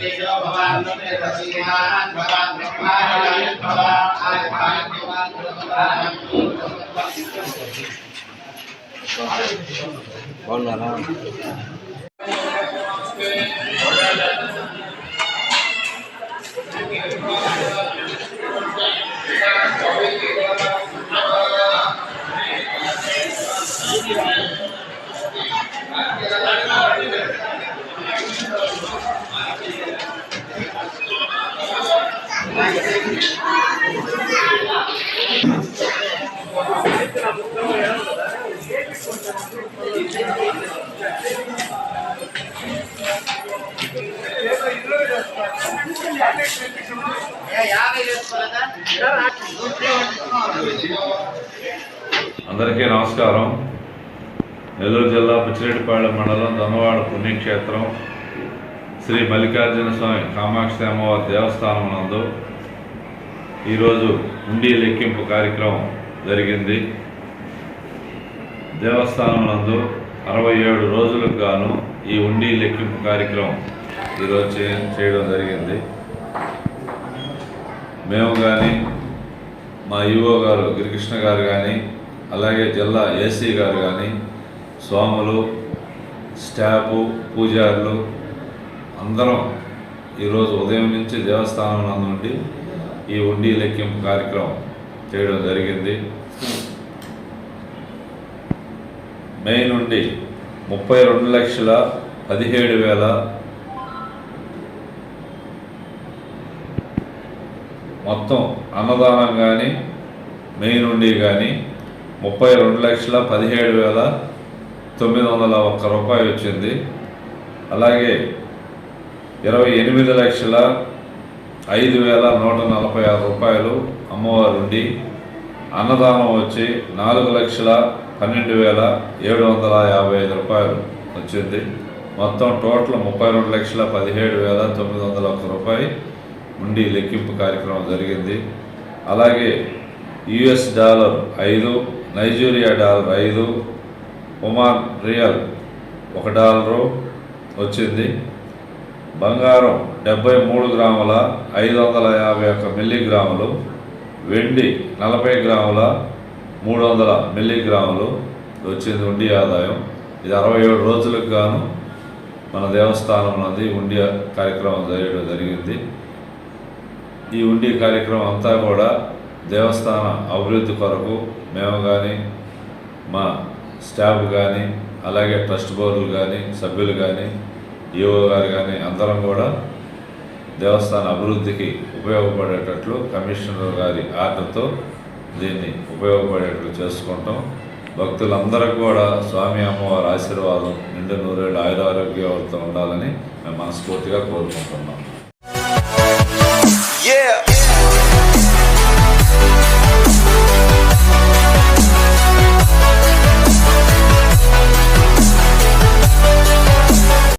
तेजो भवान् श्रीमान् भवान् ब्रह्मायन् भवान् आयुर्भान् भवान् బాగున్నారా అందరికీ నమస్కారం. నెల్లూరు జిల్లా పిచ్చిరెడ్డిపాళెం మండలం దొన్నవాడ పుణ్యక్షేత్రం శ్రీ మల్లికార్జున స్వామి కామాక్షి అమ్మవారి దేవస్థానం నందు ఈరోజు ఉండి లెక్కింపు కార్యక్రమం జరిగింది. దేవస్థానం నందు అరవై ఏడు రోజులకు గాను ఈ ఉండి లెక్కింపు కార్యక్రమం ఈరోజు చేయడం జరిగింది. మేము కానీ మా ఈవో గారు గిరికృష్ణ గారు కానీ అలాగే జిల్లా ఏసీ గారు కానీ స్వాములు స్టాఫ్ పూజారులు అందరం ఈరోజు ఉదయం నుంచి దేవస్థానం నందు నుండి ఈ ఉండి లెక్కింపు కార్యక్రమం చేయడం జరిగింది. మే నుండి ముప్పై రెండు లక్షల పదిహేడు వేల మొత్తం అన్నదానం కానీ మే నుండి కానీ ముప్పై రెండు లక్షల పదిహేడు వేల తొమ్మిది వందల ఒక్క రూపాయి వచ్చింది. అలాగే ఇరవై ఎనిమిది లక్షల ఐదు వేల నూట నలభై ఆరు రూపాయలు అమ్మవారి ఉండి అన్నదానం వచ్చి నాలుగు లక్షల పన్నెండు వేల ఏడు వందల యాభై ఐదు రూపాయలు వచ్చింది. మొత్తం టోటల్ ముప్పై రెండు లక్షల పదిహేడు వేల తొమ్మిది వందల ఒక్క రూపాయి ఉండి లెక్కింపు కార్యక్రమం జరిగింది. అలాగే యుఎస్ డాలర్ ఐదు నైజీరియా డాలర్ ఐదు ఒమాన్ రియల్ ఒక డాలరు వచ్చింది. బంగారం డెబ్బై మూడు గ్రాముల ఐదు వందల యాభై ఒక్క మిల్లీగ్రాములు వెండి నలభై గ్రాముల మూడు వందల మిల్లీగ్రాములు. వచ్చింది ఉండి ఆదాయం. ఇది అరవై ఏడు రోజులకు గాను మన దేవస్థానం నంది ఉండి కార్యక్రమం జరగడం జరిగింది. ఈ ఉండి కార్యక్రమం అంతా కూడా దేవస్థాన అభివృద్ధి కొరకు మేము కానీ మా స్టాఫ్ కానీ అలాగే ట్రస్ట్ బోర్డులు కానీ సభ్యులు కానీ ఈఓ గారు కానీ అందరం కూడా దేవస్థాన అభివృద్ధికి ఉపయోగపడేటట్లు కమిషనర్ గారి ఆర్డర్తో దీన్ని ఉపయోగపడేట్లు చేసుకుంటాం భక్తులందరికీ కూడా స్వామి అమ్మవారి ఆశీర్వాదం నిండు నూరేళ్ళు ఆయురారోగ్యాలతో ఉండాలని మేము మనస్ఫూర్తిగా కోరుకుంటున్నాం Yeah.